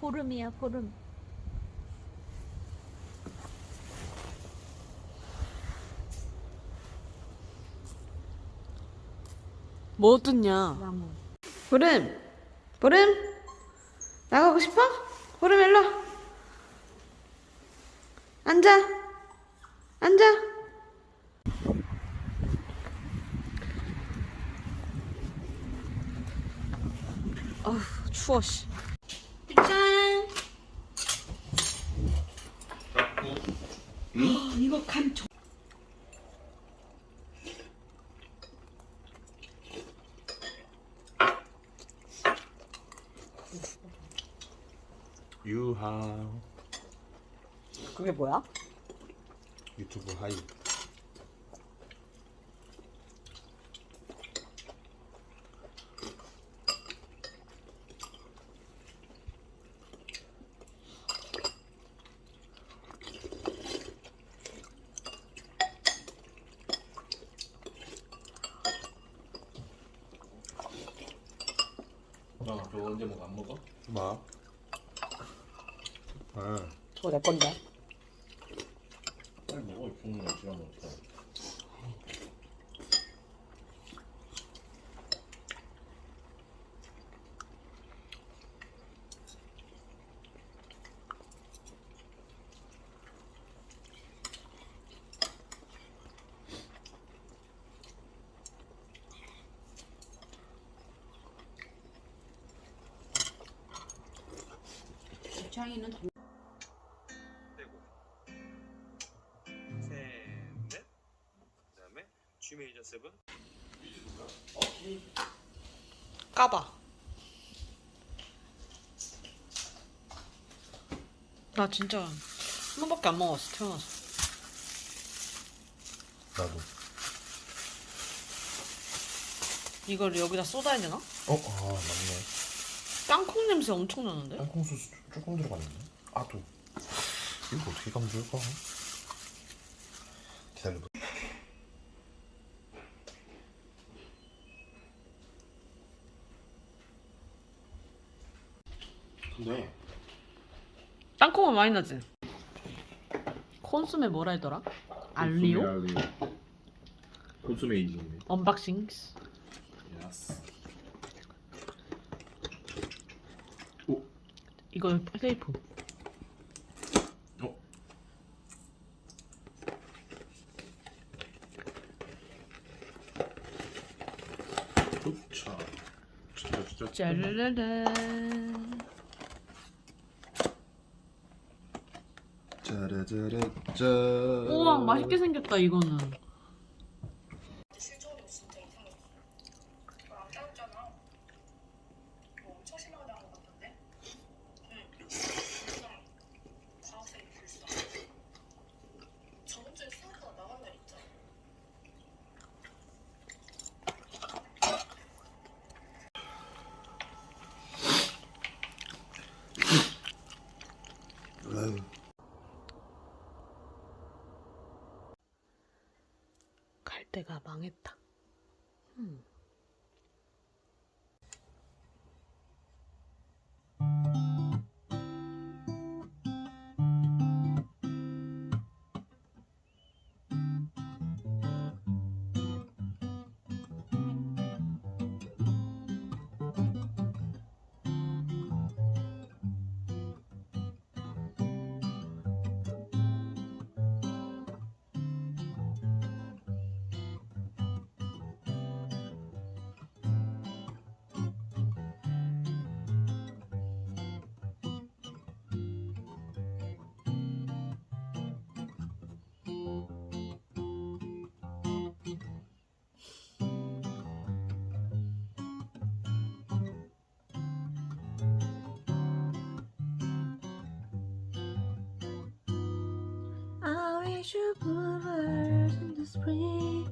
보름이야 보름 뭐 뜯냐? 나무 보름, 보름, 나가고 싶어? 보름 일로 와. 앉아, 앉아. 아휴 추워 씨. 이거 간 저. 유하 그게 뭐야? 유튜브 하이 언제 먹어? 안 먹어? 뭐? 아, 저거 내 건데. 빨리 먹어. 죽는 거 지나면 어 떡해. 창이는 떼고 셋넷 그다음에 G 메이저 세븐 까봐. 나 진짜 한 번밖에 안 먹었어 태어나서. 나도 이걸 여기다 쏟아야 되나? 어? 아 맞네 땅콩 냄새 엄청 나는데? 땅콩 소스 조금 들어갔네 아또 이거 어떻게 좋을까? 기다려봐 근데 땅콩은 많이 나지. 콘소메 뭐라 했더라? 알리오? 콘소메 인증네. 언박싱. 야스. 이거. 어? 진짜 진짜. 짜르르르. 짜라짜라짜 우와 맛있게 생겼다 이거는. 실적이 진짜 이상했어. 안 짜였잖아. 뭐 엄청 심하게 나온 것 같던데? 응. 불쌍. 과학생이 불쌍. 저번 주에 생각보다 나간 날 있잖아. 아유. 갈 때가 망했다. 음. Should bluebirds in the spring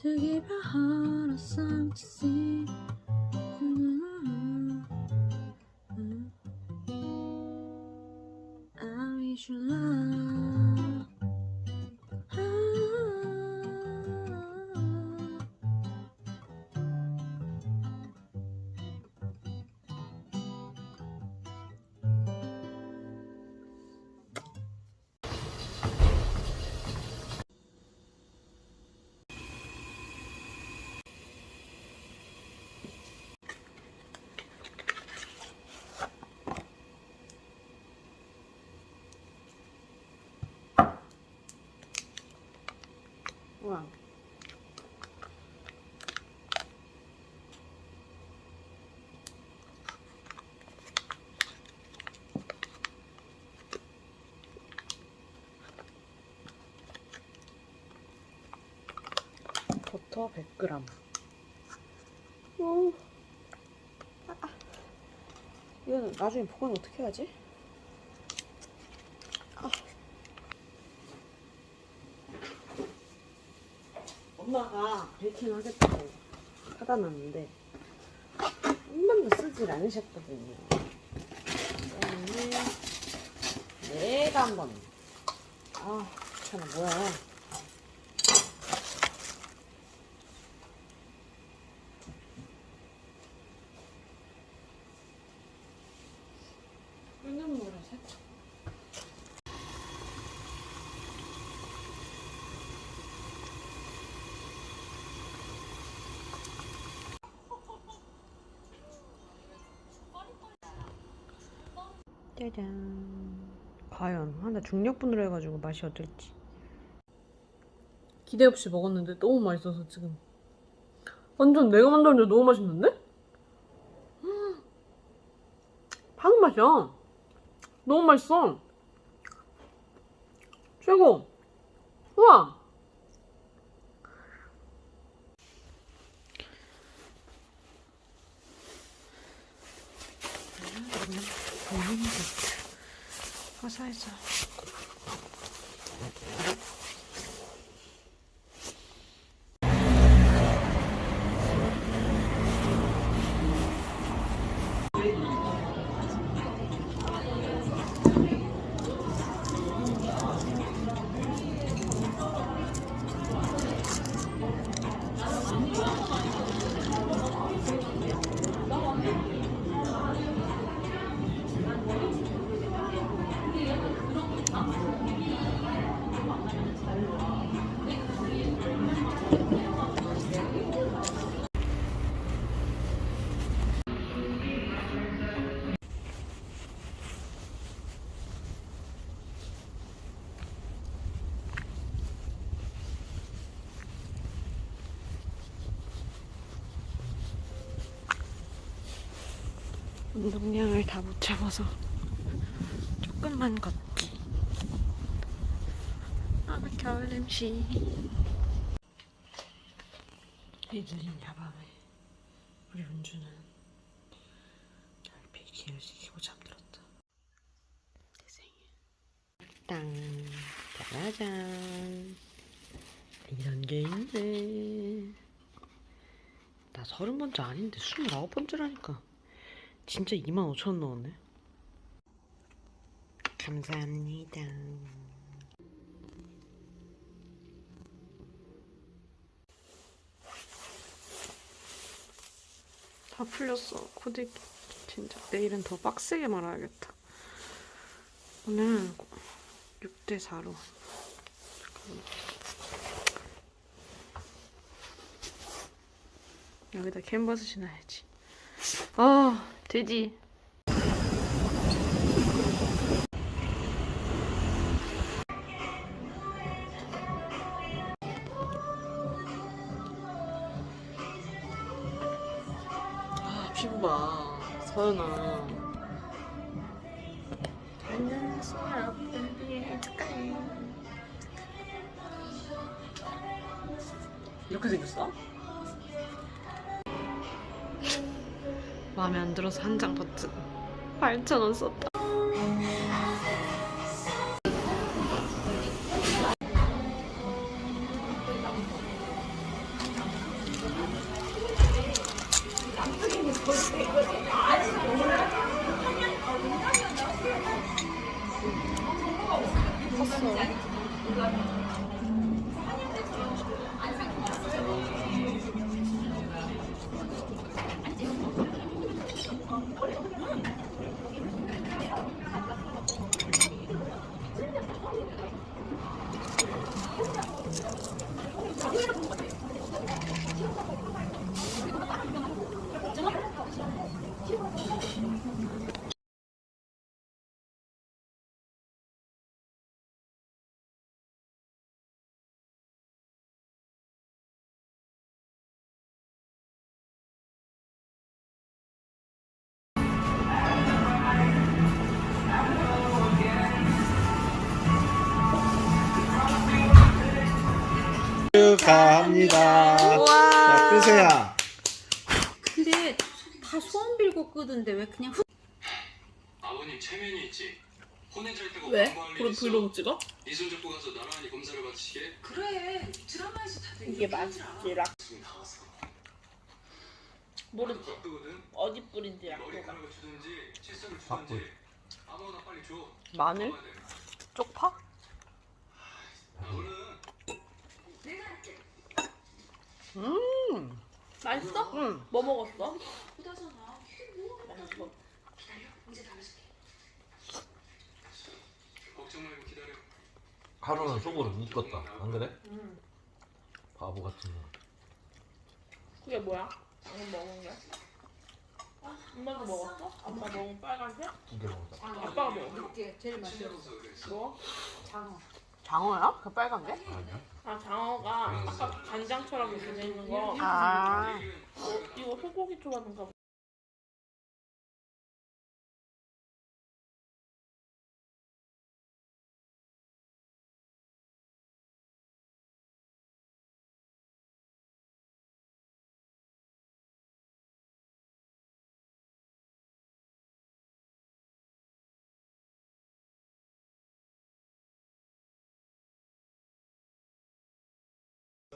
to give your heart a song to sing. Mm-hmm. Mm-hmm. I wish you love. 버터 100g. 오. 아, 아. 이거 나중에 보관 어떻게 하지? 아. 엄마가 베이킹 하겠다고 사다 놨는데 한 번도 쓰질 않으셨거든요. 그러면 내가 한번 아 귀찮아 뭐야 짜잔. 과연 하나 중력분으로 해가지고 맛이 어떨지. 기대 없이 먹었는데 너무 맛있어서 지금. 완전 내가 만들었는데 너무 맛있는데? 음. 파는 맛이야. 너무 맛있어. 최고. 우와. 화사 운동량을 다못 채워서 조금만 걷기. 아, 겨울 냄새. 이들인 야밤에 우리 은주는 잘 베이킹을 시키고 잠들었다. 내 생일. 땅. 짜라잔. 이런 게 있네. 나 서른 번째 아닌데 스물아홉 번째라니까. 진짜 25,000원 넣었네. 감사합니다. 다 풀렸어. 코디 진짜 내일은 더 빡세게 말아야겠다. 오늘 6대 4로. 여기다 캔버스 신어야지. 아, 돼지. 아, 피부 봐. 서연아. 이렇게 생겼어? 마음에 안 들어서 한 장 버튼 8,000원 아, 썼다. 축하합니다. 자, 끄세요. 근데 다 소원 빌고 끄던데 왜 그냥 후... 아버님 체면이 있지. 혼내 잘 때고 왜? 그럼. 브이로그 찍어? 잡고 가서 나란히 검사를 받으시게. 그래 드라마에서 다들 이게 맛있지 락 지금. 모르지 바쁘거든. 어디 뿌린지 락도가 머리카락을 주든지 칫솔을 바쁘. 주든지 아무거나 빨리 줘. 마늘? 쪽파? 너는 음 맛있어? 응. 뭐 먹었어? 걱정 말고 기다려. 하루는 속으로 묶었다. 안 그래? 바보 같은 거. 그게 뭐야? 방금 먹은 게? 엄마도 먹었어? 아빠 먹은 빨간색? 두 개 먹었다. 아빠가 먹은 이게 제일 맛있어 뭐? 장어 장어야? 그 빨간 게? 아니야? 아 장어가 아까 간장처럼 이렇게 돼 있는 거. 아. 어, 이거 소고기 좋아하는가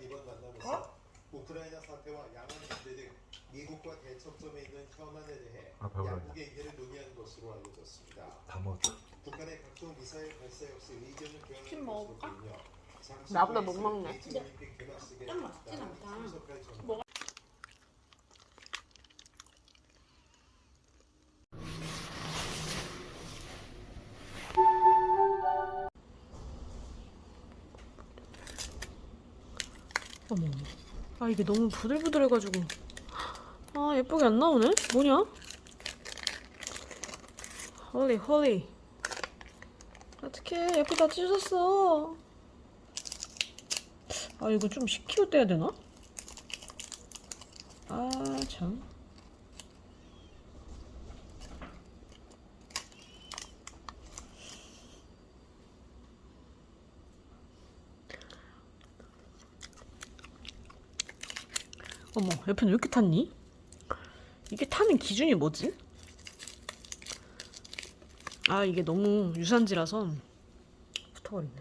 이번 만남에서 우크라이나 사태와 양안 문제 등 미국과 대척점에 있는 현안에 대해 아. 양국의 이해를 논의한 것으로 알려졌습니다. 다 먹었다. 북한의 각종 미사일 발사 역시 의견을 먹어볼까? 것으로 보이며 잠시 나보다 후에 못 먹네. 베이징 올림픽 개막식에. 참석할 전망. 이게 너무 부들부들해가지고 아 예쁘게 안 나오네? 뭐냐? 홀리 홀리 어떡해 예쁘다 찢었어 아 이거 좀 식히고 떼야 되나? 아 참. 어머 옆에는 왜 이렇게 탔니? 이게 타는 기준이 뭐지? 아 이게 너무 유산지라서 붙어버리네.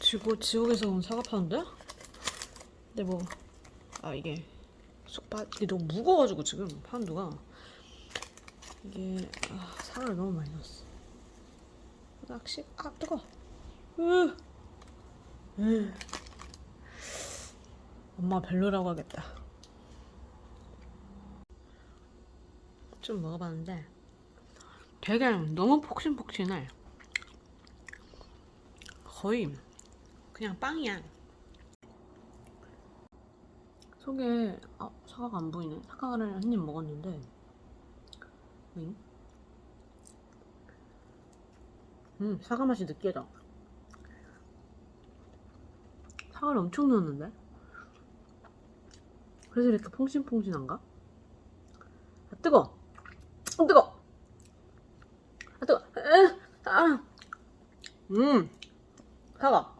지고 지옥에서 온 사과 파는데? 근데 뭐 아 이게 쑥파 이게 너무 무거워가지고 지금 파운드가 이게 아, 사과를 너무 많이 넣었어. 낚시 아 뜨거. 으. 으. 엄마 별로라고 하겠다. 좀 먹어봤는데 되게 너무 폭신폭신해. 거의 그냥 빵이야. 속에 아 사과가 안 보이네. 사과를 한 입 먹었는데 응? 음 사과 맛이 느껴져. 사과를 엄청 넣었는데? 그래서 이렇게 퐁신퐁신한가? 아 뜨거! 아 뜨거! 아 뜨거! 에! 아! 음! 사과!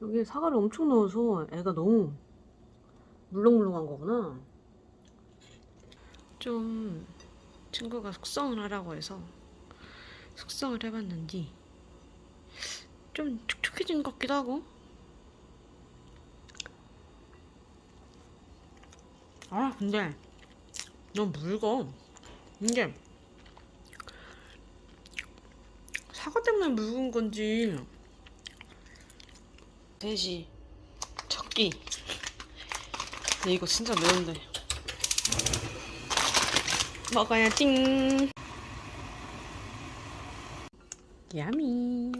여기 사과를 엄청 넣어서 애가 너무 물렁물렁한 거구나. 좀 친구가 숙성을 하라고 해서 숙성을 해봤는데 좀 촉촉해진 것 같기도 하고. 아 근데 너무 묽어. 이게 사과 때문에 묽은 건지 돼지 첫끼 근데 이거 진짜 매운데 먹어야지 야미.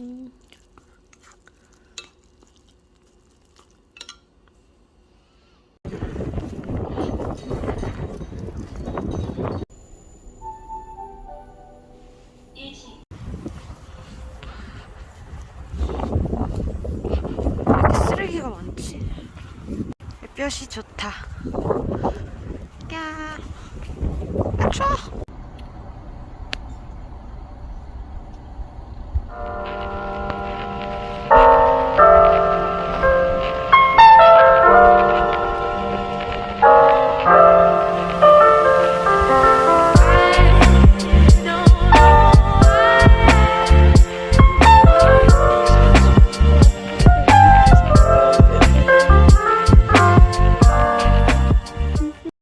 쓰레기가 많지. 햇볕이 좋다. 야, Tchau!